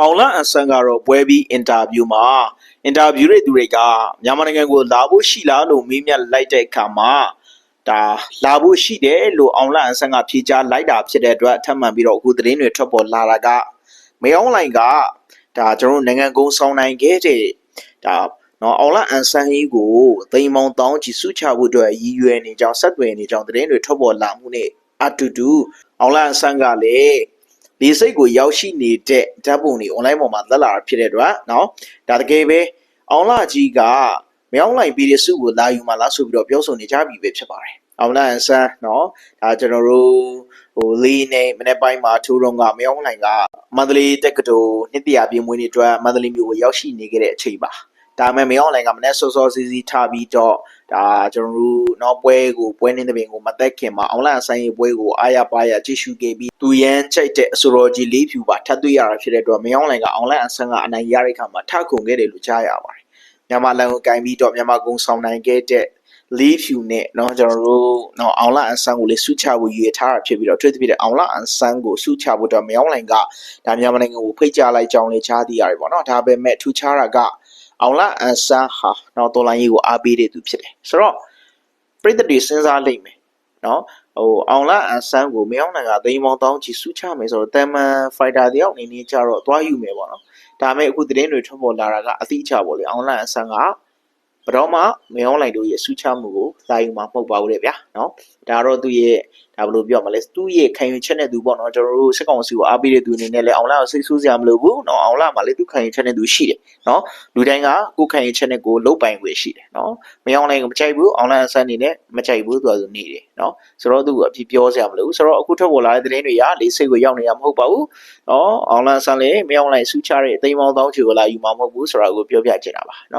အောင်လအန်ဆန်ကတော့ပွဲပြီးအင်တာဗျူးမှာအင်တာဗျူးတဲ့သူတွေကမြန်မာနိုင်ငံကိုလာဖို့ရှိလားလို့မေးမြန်းလိုက်တဲ့အခါမှာဒါလာဖို့ရှိတယ်လို့အောင်လအန်ဆန်ကဖြေကြားလိုက်တာဖြစ်တဲ့အတွက်အထပ်မံပြီးတော့အခုသတင်းတွေထွက်ပေါ်လာတာကမေအောင်လိုင်ကဒါကျွန်တော်တို့နိုင်ငံကုန်းဆောင်နိုင်ခဲ့တဲ့ဒါနော်အောင်လအန်ဆန်ဟီကိုသိမ်မောင်တောင်းချီစုချဖို့အတွက်ရည်ရွယ်နေကြောင်းဆက်သွယ်နေကြောင်းသတင်းတွေထွက်ပေါ်လာမှုနဲ့အတူတူအောင်လအန်ဆန်ကလည်း လေစိတ်ကိုရောက်ရှိနေတဲ့ဓာတ်ပုံတွေ online ပေါ်မှာသက်လာဖြစ်တဲ့အတွက်နော်ဒါတကယ်ပဲအောင်လာကြီးကမယောင်းလိုက်ပြီးတဲ့စုကိုလာယူမှလားဆိုပြီးတော့ပြောဆိုနေကြပြီပဲဖြစ်ပါတယ်အောင်လာဆန်းနော်ဒါကျွန်တော်တို့ဟိုလေးနေမနေ့ပိုင်းမှာထိုးတော့ကမယောင်းလိုင်ကမန္တလေးတက္ကသိုလ်နှစ်တရာပြည့်မွေးနေ့အတွက်မန္တလေးမြို့ကိုရောက်ရှိနေခဲ့တဲ့အချိန်ပါ ဒါပေမဲ့မြောင်းလိုင်ကမနေ့စောစောစီးစီးထားပြီးတော့ဒါကျွန်တော်တို့နောက်ပွဲကိုပွဲနေတဲ့ပင်ကိုမသက်ခင်မှာအောင်လာဆိုင်ရေးပွဲကိုအားရပါရကြည့်ရှုခဲ့ပြီးသူရန်ချိတ်တဲ့အဆိုတော်ကြီးလေးဖြူပါထပ်တွေ့ရတာဖြစ်တဲ့အတွက်မြောင်းလိုင်ကအောင်လာအဆန်းကအနိုင်ရတဲ့ခါမှာထခုန်ခဲ့တယ်လို့ကြားရပါတယ်မြန်မာလန်ကိုကင်ပြီးတော့မြန်မာကုန်းဆောင်နိုင်ခဲ့တဲ့လေးဖြူနဲ့เนาะကျွန်တော်တို့เนาะအောင်လာအန်ဆန်းကိုလည်းစုချဖို့ရည်ရထားတာဖြစ်ပြီးတော့ထွေးသဖြင့်အောင်လာအန်ဆန်းကိုစုချဖို့တော့မြောင်းလိုင်ကဒါမြန်မာနိုင်ငံကိုဖိတ်ကြားလိုက်ကြောင်းလည်းကြားသိရတယ်ပေါ့เนาะဒါပေမဲ့ထူခြားတာက အောင်လအန်ဆန်းဟာနော်တော်လိုင်းကြီးကိုအားပေးတဲ့သူဖြစ်တယ်ဆိုတော့ပြည်သက်တွေစဉ်းစားလိမ့်မယ်နော်ဟိုအောင်လအန်ဆန်းကိုမင်းအောင်နိုင်ငံသိမ်းပေါင်းတောင်းချီစုချမယ်ဆိုတော့တမန်ဖိုက်တာတယောက်အနေနဲ့ကြတော့သွားယူမယ်ပေါ့နော်ဒါပေမဲ့အခုသတင်းတွေထွက်ပေါ်လာတာကအသိချပေါ့လေအောင်လအန်ဆန်းက တော့မှမြောင်းလိုက်တို့ရဲ့စုချမှုကိုသာယူမှာမဟုတ်ပါဘူးလေဗျာနော်ဒါတော့သူ့ရဲ့ဒါဘယ်လိုပြောမလဲသူ့ရဲ့ခံယူချက်နဲ့သူပေါ့နော်ကျွန်တော်တို့စက်ကောင်စီကိုအားပေးတဲ့သူအနေနဲ့လည်းအောင်လာကိုစိတ်ဆိုးစရာမလိုဘူးနော်အောင်လာမှာလည်းသူခံယူချက်နဲ့သူရှိတယ်နော်လူတိုင်းကကိုယ်ခံယူချက်နဲ့ကိုယ်လုတ်ပိုင်ခွင့်ရှိတယ်နော်မြောင်းလိုက်ကိုမကြိုက်ဘူးအောင်လာအန်ဆန်းအနေနဲ့မကြိုက်ဘူးသူကဆိုနေတယ်နော်ဆိုတော့သူ့ကိုအဖြစ်ပြောစရာမလိုဘူးဆိုတော့အခုထွက်ပေါ်လာတဲ့သတင်းတွေကလေးစိတ်ကိုရောက်နေတာမဟုတ်ပါဘူး။နော်အောင်လန်ဆန်လေမြောင်းလိုက်စူးချတဲ့အသိမ်းပေါင်းတောင်းချီကိုလာယူမှာမဟုတ်ဘူးဆိုတော့ကိုပြောပြချင်တာပါနော်